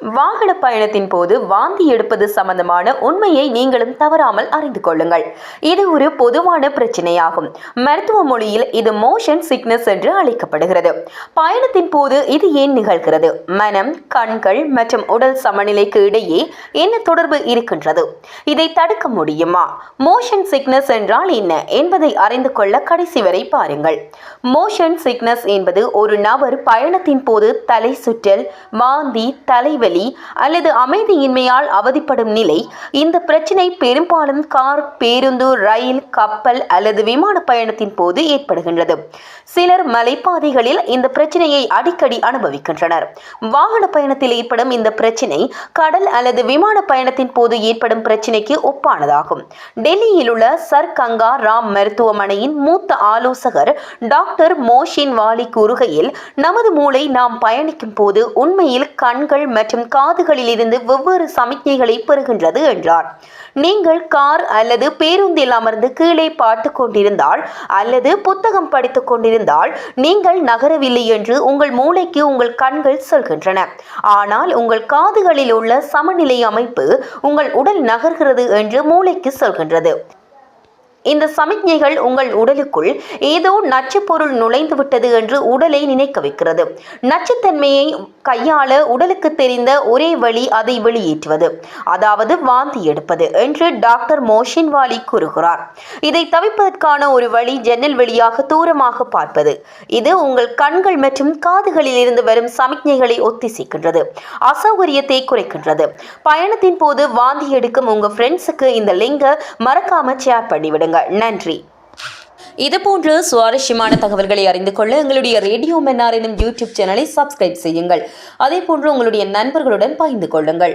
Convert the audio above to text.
வாகன பயணத்தின் போது வாந்தி எடுப்பது சம்பந்தமான உண்மையை நீங்களும் தவறாமல் அறிந்து கொள்ளுங்கள். இது ஒரு பொதுவான பிரச்சனையாகும். மருத்துவ மொழியில் இது மோஷன் சிக்னஸ் என்று அழைக்கப்படுகிறது. பயணத்தின் போது இது ஏன் நிகழ்கிறது? மனம் கண்கள் மற்றும் உடல் சமநிலைக்கு இடையே என்ன தொடர்பு இருக்கின்றது? இதை தடுக்க முடியுமா? மோஷன் சிக்னஸ் என்றால் என்ன என்பதை அறிந்து கொள்ள கடைசி வரை பாருங்கள். மோஷன் சிக்னஸ் என்பது ஒரு நபர் பயணத்தின் போது தலை சுற்றல் வாந்தி தலைவலி அல்லது அமைதியின்மையால் அவதிப்படும் நிலை. இந்த பிரச்சினை பெரும்பாலும் கார் பேருந்து ரயில் கப்பல் அல்லது விமான பயணத்தின் போது ஏற்படுகின்றது. சிலர் மலைப்பாதைகளில் இந்த பிரச்சனையை அடிக்கடி அனுபவிக்கின்றனர். வாகன பயணத்தில் ஏற்படும் இந்த பிரச்சினை கடல் அல்லது விமான பயணத்தின் போது ஏற்படும் பிரச்சினைக்கு ஒப்பானதாகும். டெல்லியில் உள்ள சர் கங்கா ராம் மருத்துவமனையின் மூத்த ஆலோசகர் டாக்டர் மோஷின் வாலி கூறுகையில் நமது மூளை நாம் பயணிக்கும் போது உண்மையில் கண்கள் மற்றும் காதுகளில் இருந்து வெவ்வேறு சமிக்ஞைகளை பெறுகின்றது என்றார். நீங்கள் கார் அல்லது பேருந்தில் அமர்ந்து கீழே பார்த்து கொண்டிருந்தால் அல்லது புத்தகம் படித்துக் கொண்டிருந்தால் நீங்கள் நகரவில்லை என்று உங்கள் மூளைக்கு உங்கள் கண்கள் சொல்கின்றன. ஆனால் உங்கள் காதுகளில் உள்ள சமநிலை அமைப்பு உங்கள் உடல் நகர்கிறது என்று மூளைக்கு சொல்கின்றது. இந்த சமிக்ஞைகள் உங்கள் உடலுக்குள் ஏதோ நச்சு பொருள் நுழைந்து விட்டது என்று உடலை நினைக்க வைக்கிறது. நச்சுத்தன்மையை கையாள உடலுக்கு தெரிந்த ஒரே வழி அதை வெளியேற்றுவது அதாவது வாந்தி எடுப்பது என்று டாக்டர் மோஷின் வாலி கூறுகிறார். இதை தவிர்ப்பதற்கான ஒரு வழி ஜன்னல் வழியாக தூரமாக பார்ப்பது. இது உங்கள் கண்கள் மற்றும் காதுகளில் இருந்து வரும் சமிக்ஞைகளை ஒத்திசைக்கின்றது அசௌகரியத்தை குறைக்கின்றது. பயணத்தின் போது வாந்தி எடுக்கும் உங்க ஃப்ரெண்ட்ஸுக்கு இந்த லிங்கை மறக்காம ஷேர் பண்ணிவிடுங்க. நன்றி. இதுபோன்று சுவாரஸ்யமான தகவல்களை அறிந்து கொள்ள எங்களுடைய ரேடியோ மென்னார் எனும் யூடியூப் சேனலை சப்ஸ்கிரைப் செய்யுங்கள். அதே போன்று உங்களுடைய நண்பர்களுடன் பகிர்ந்து கொள்ளுங்கள்.